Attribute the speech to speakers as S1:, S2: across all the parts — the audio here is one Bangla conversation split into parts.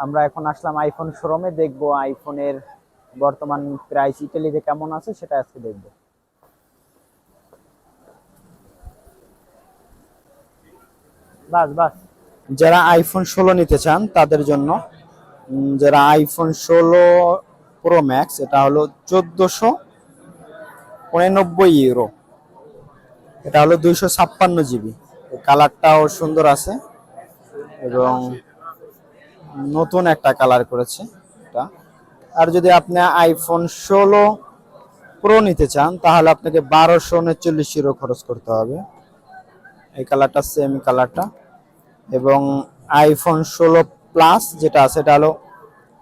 S1: আমরা এখন আসলাম আইফোন শোরুমে দেখব আইফোনের বর্তমান প্রাইস ইটালিতে কেমন আছে সেটা আজকে দেখব। বাস বাস। যারা আইফোন ষোলো নিতে চান তাদের জন্য যারা আইফোন ষোলো প্রো ম্যাক্স এটা হলো চোদ্দোশো উননব্বই ইউরো এটা হলো দুইশো ছাপ্পান্ন জিবি কালারটাও সুন্দর আছে। এবং নতুন একটা কালার করেছে আর যদি আপনি আইফোন ষোলো প্রো নিতে চান, তাহলে আপনাকে বারোশো উনচল্লিশ ইউরো খরচ করতে হবে। এই কালারটা সেম কালারটা। এবং আইফোন ষোলো প্লাস যেটা আছে, এটা হলো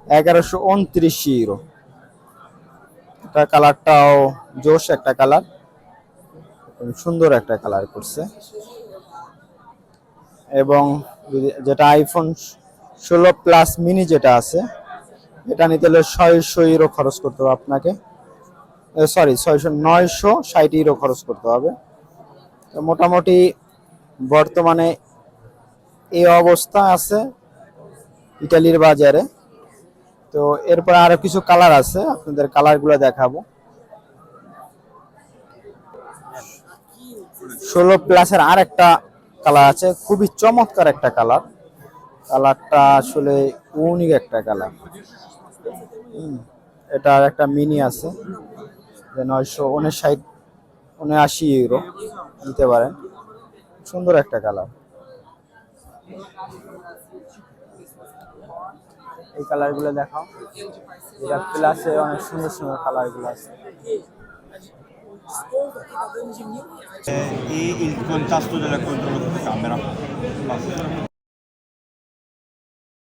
S1: এগারোশো উনত্রিশ ইউরো এটা কালারটাও জোশ একটা কালার। সুন্দর একটা কালার করছে। এবং যেটা আইফোন ষোলো প্লাস মিনি যেটা আছে, এটা নিতে হলে ছয়শো ইউরো খরচ করতে হবে আপনাকে। সরি ছয়শো, নয়শো ষাট ইউরো খরচ করতে হবে। তো মোটামুটি বর্তমানে এই অবস্থা আছে ইটালির বাজারে। তো এরপর আরও কিছু কালার আছে, আপনাদের কালারগুলো দেখাবো। ষোলো প্লাসের আর একটা কালার আছে, খুবই চমৎকার একটা কালার কালারটা আসলে ইউনিক একটা কালার এটার একটা মিনি আছে, যে নয়শো উনষাট, উনআশি ইউরো নিতে পারেন সুন্দর একটা কালার এই কালারগুলো দেখাও এটা প্লাসে অনেক সুন্দর সুন্দর কালারগুলো আছে
S2: e il contasto della controfotocamera. Basta.